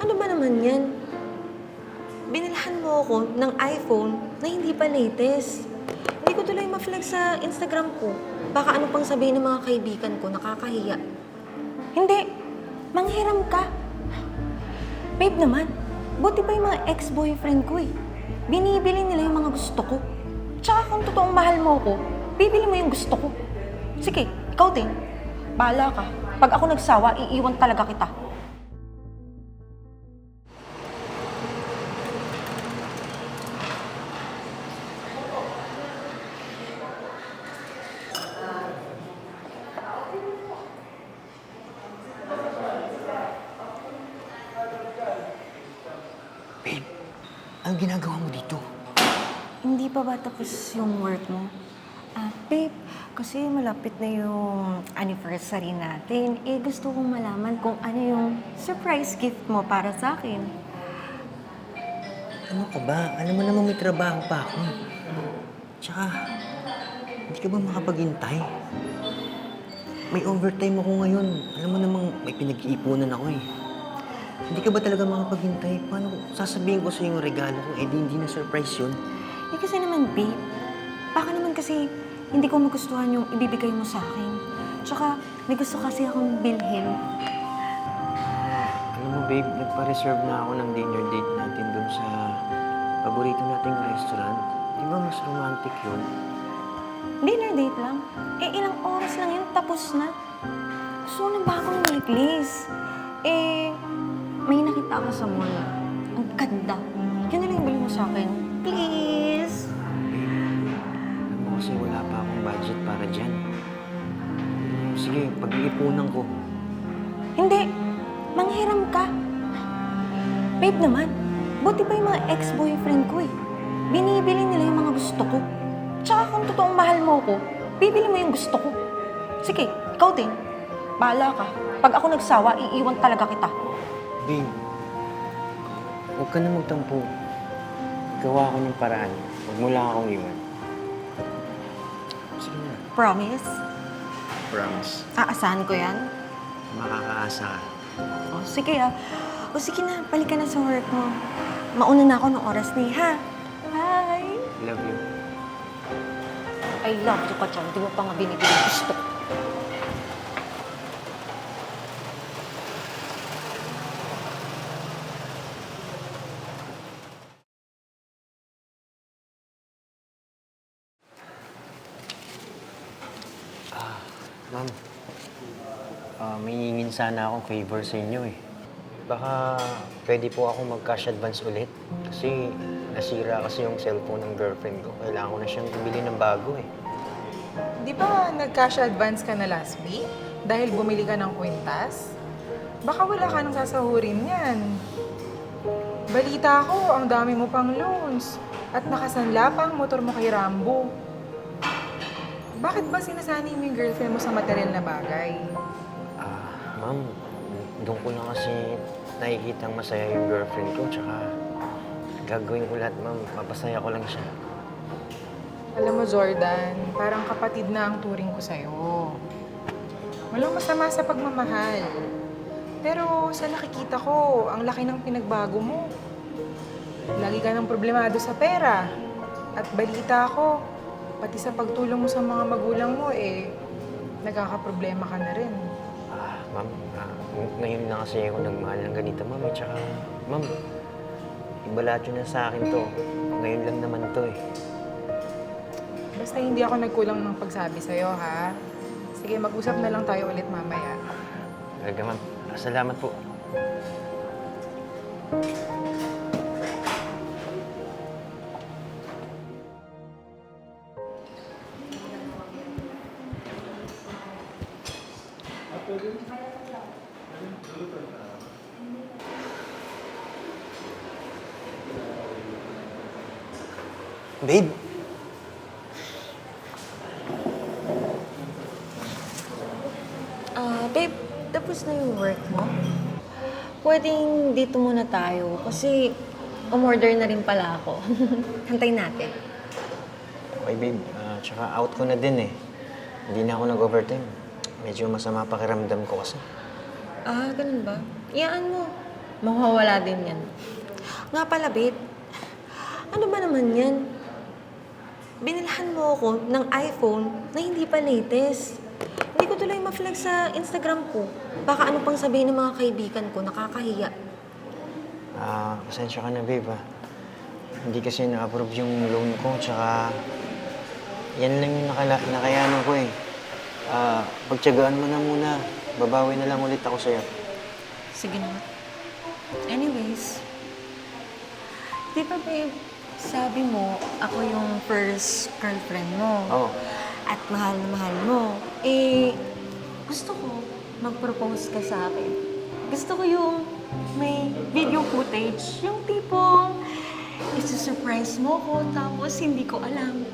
Ano ba naman yan? Binilhan mo ako ng iPhone na hindi pa latest. Hindi ko tuloy ma-flex sa Instagram ko. Baka ano pang sabihin ng mga kaibigan ko, nakakahiya. Hindi. Manghiram ka. Babe naman, buti pa yung mga ex-boyfriend ko eh. Binibili nila yung mga gusto ko. Tsaka kung totoong mahal mo ko, bibili mo yung gusto ko. Sige, ikaw din. Bahala ka. Pag ako nagsawa, iiwan talaga kita. Dito? Hindi pa ba tapos yung work mo? Ah, babe, kasi malapit na yung anniversary natin. Eh, gusto kong malaman kung ano yung surprise gift mo para sa akin. Ano ka ba? Alam mo naman may trabaho pa ako. Tsaka, hindi ka ba makapaghintay? May overtime ako ngayon. Alam mo namang may pinag-iipunan ako eh. Hindi ka ba talaga makapaghintay? Paano kung sasabihin ko sa yung regalo ko? Eh, di, hindi na surprise yun. Eh, kasi naman, babe, baka naman kasi hindi ko magustuhan yung ibibigay mo sa akin. Tsaka, may gusto kasi akong bilhin. Alam mo, babe, nagpa-reserve na ako ng dinner date natin dun sa paborito nating restaurant. Di ba mas romantic yun? Dinner date lang. Eh, ilang oras lang yun, tapos na. Gusto ko ng bagong necklace. Eh, may nakita ako sa mall. Ang ganda. Yun na lang bilhin mo sa akin. Please! Alam mo kasi wala pa akong budget para dyan. Sige, pag-iipunan ko. Hindi. Manghiram ka. Babe naman, buti pa yung mga ex-boyfriend ko eh. Binibili nila yung mga gusto ko. Tsaka kung totoong mahal mo ko, bibili mo yung gusto ko. Sige, ikaw din. Bahala ka. Pag ako nagsawa, iiwan talaga kita. Babe, huwag ka na magtampo. Gawa ko ng paraan. Huwag mo lang akong iwan. Sige na. Promise? Promise. Aasahan ko yan? Makakaasa ka. O, sige ah. O, sige na. Balik ka na sa work mo. Mauna na ako ng oras ni, ha? Hi! Love you. I love you ka dyan. Di mo pa nga binibili yung gusto ko. Ma'am, ah, may hingin sana akong favor sa inyo eh. Baka pwede po ako mag-cash advance ulit. Kasi nasira kasi yung cellphone ng girlfriend ko. Kailangan ko na siyang bumili ng bago eh. Di ba nag-cash advance ka na last week? Dahil bumili ka ng kwintas? Baka wala ka nang sasahurin yan. Balita ko, ang dami mo pang loans. At nakasanla pa ang motor mo kay Rambo. Bakit ba sinasanay mo yung girlfriend mo sa material na bagay? Ah, ma'am, doon ko lang kasi nakikita masaya yung girlfriend ko. Tsaka gagawin ko lahat, ma'am. Papasaya ko lang siya. Alam mo, Jordan, parang kapatid na ang turing ko sa'yo. Walang masama sa pagmamahal. Pero sa nakikita ko, ang laki ng pinagbago mo. Lagi ka ng problemado sa pera. At balita ko, pati sa pagtulong mo sa mga magulang mo, eh, nagkakaproblema ka na rin. Ah, ma'am, ah, ng- ngayon na kasi ako nagmahal ng ganito, ma'am. Eh, tsaka, ma'am, ibalat yun na sa akin to. Ngayon lang naman to eh. Basta hindi ako nagkulang ng pagsabi sa'yo, ha? Sige, mag-usap na lang tayo ulit mamaya. Talaga, ma'am. Ah, Salamat po. Babe, Ah, babe, tapos na yung work mo? Pwedeng dito muna tayo kasi umorder na rin pala ako. Hantay natin. Okay, babe. Ah, tsaka out ko na din eh. Hindi na ako nag-overtime. Medyo masama pakiramdam ko kasi. Ah, ganun ba? Iyaan mo. mawawala din yan. Nga pala, babe. Ano ba naman yan? Binilhan mo ako ng iPhone na hindi pa latest. Hindi ko tuloy ma-flex sa Instagram ko. Baka ano pang sabihin ng mga kaibigan ko, nakakahiya. Ah, pasensya ka na, babe, ah. Hindi kasi na-approve yung loan ko, tsaka yan lang yung nakala nakayanan ko, eh. Ah, pagtyagaan mo na muna. Babawi na lang ulit ako sa'yo. Sige na. Anyways, di ba babe, sabi mo, ako yung first girlfriend mo. Oo. At mahal na mahal mo. Eh, gusto ko mag-propose ka sa akin. Gusto ko yung may video footage. Yung tipong isi-surprise mo ko tapos hindi ko alam.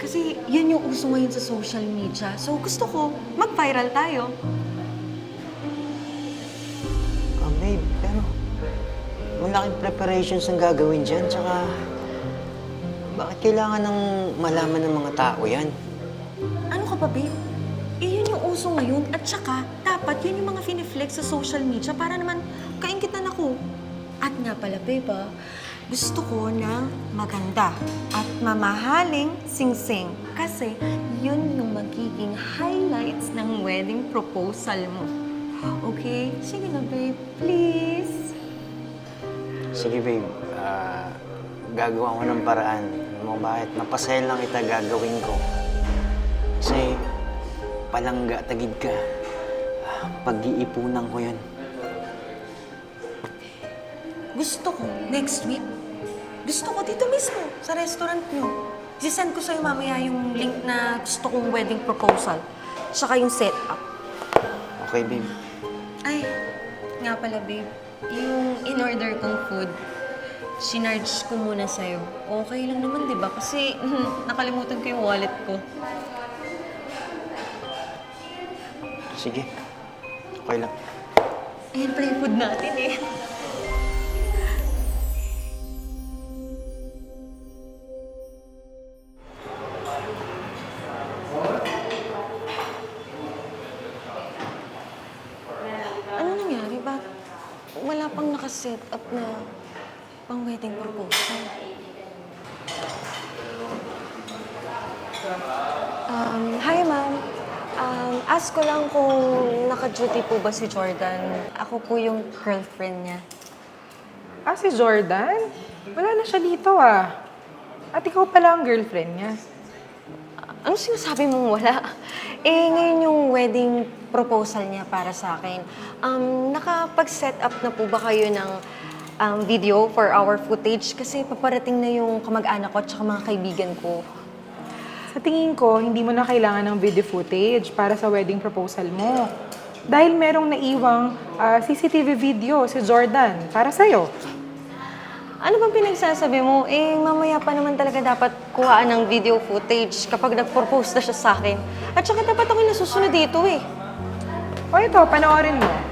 Kasi yun yung uso ngayon sa social media. So gusto ko mag-viral tayo. Malaking preparations ang gagawin dyan, tsaka bakit kailangan ng malaman ng mga tao yan? Ano ka ba, babe? Eh, yun yung uso ngayon. At saka, dapat yun yung mga finiflex sa social media para naman kaingitan ako. At nga pala, babe, ah, gusto ko na maganda at mamahaling sing-sing. Kasi yun yung magiging highlights ng wedding proposal mo. Okay? Sige na, babe. Please. Sige, babe. Ah, gagawa ko ng paraan. Alam mo bakit? Napasaya lang kita gagawin ko. Kasi palangga, tagid ka. Ah, Pag-iipunan ko yun. Gusto ko, next week, gusto ko dito mismo, sa restaurant nyo. Sisend ko sa'yo mamaya yung link na gusto kong wedding proposal. Tsaka yung setup. Okay, babe. Nga pala babe, yung in-order kong food, sinarge ko muna sa'yo. Okay lang naman, di ba? Kasi nakalimutan ko yung wallet ko. Sige. Okay lang. Ayan pa yung food natin eh. Nakaset up na pang wedding proposal? Um, hi ma'am. Um, ask ko lang kung naka-duty po ba si Jordan. Ako po yung girlfriend niya. Ah, si Jordan? Wala na siya dito ah. At ikaw pala ang girlfriend niya. Ano sinasabi mong wala? Eh, ngayon yung wedding proposal niya para sa akin. Um, nakapag-set up na po ba kayo ng um, video for our footage? Kasi paparating na yung kamag-anak ko at mga kaibigan ko. Sa tingin ko, hindi mo na kailangan ng video footage para sa wedding proposal mo. Dahil merong naiwang ah, CCTV video si Jordan para sa'yo. Ano bang pinagsasabi mo? Eh, mamaya pa naman talaga dapat kuhaan ng video footage kapag nag-propose na siya sa akin. At saka dapat ako nasusunod dito eh. O ito, panoorin mo.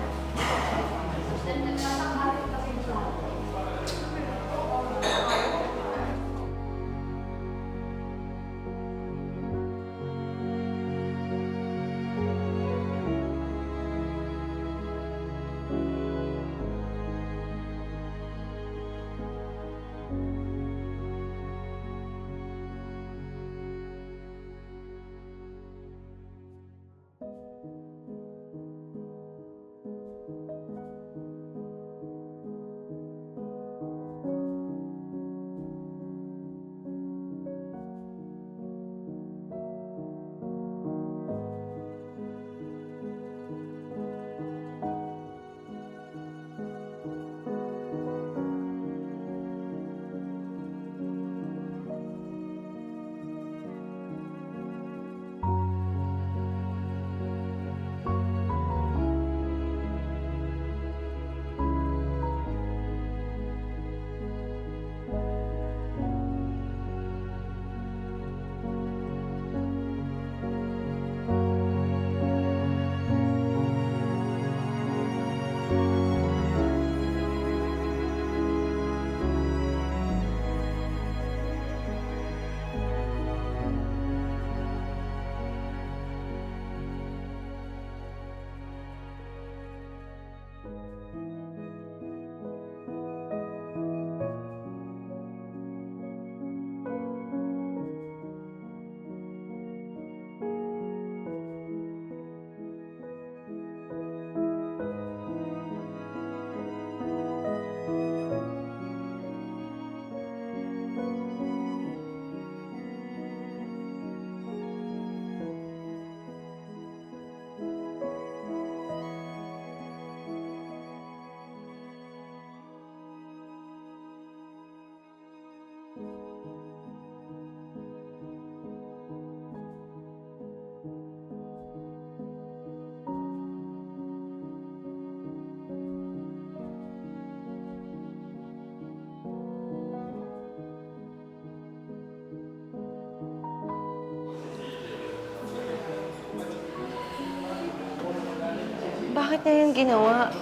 Bakit niya yun ginawa?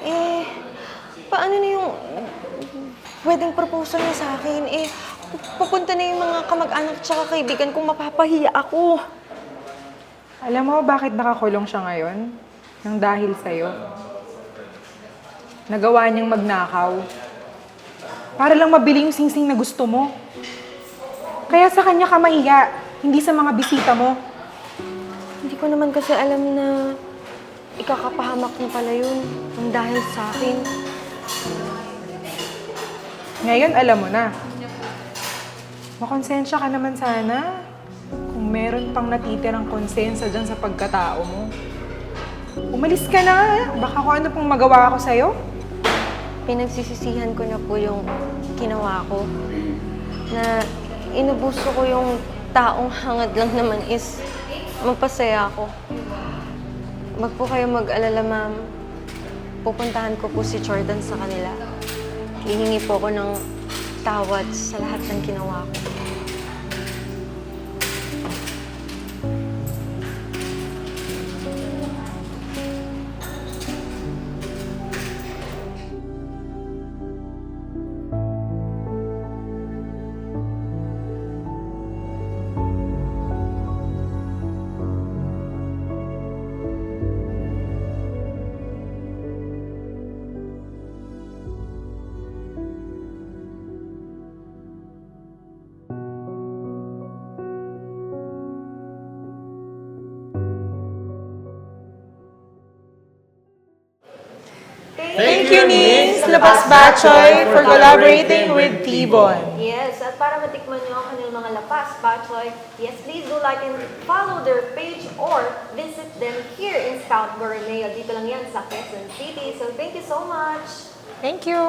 Eh, paano na yung wedding proposal niya sa akin? Eh, pupunta na yung mga kamag-anak at kaibigan kong mapapahiya ako. Alam mo bakit nakakulong siya ngayon? Nang dahil sa'yo. Nagawa niyang magnakaw. Para lang mabili yung singsing na gusto mo. Kaya sa kanya ka mahiya, hindi sa mga bisita mo. Hindi ko naman kasi alam na ikakapahamak niya pala yun ng dahil sa akin. Ngayon, alam mo na. Makonsensya ka naman sana. Kung meron pang natitirang konsensya dyan sa pagkatao mo. Umalis ka na. Baka kung ano pong magawa ko sa'yo. Pinagsisisihan ko na po yung ginawa ko. Na inubuso ko yung taong hangad lang naman is mapasaya ako. Wag po kayo mag-alala, ma'am. Pupuntahan ko po si Jordan sa kanila. Hihingi po ako ng tawad sa lahat ng ginawa ko. Thank you, Nins Labas Batchoy, for collaborating with T-Bon. Yes, at para matikman nyo ang kanilang mga lapas, Batchoy, yes, please do like and follow their page or visit them here in Scout Borromeo. Dito lang yan sa Quezon City. So thank you so much! Thank you.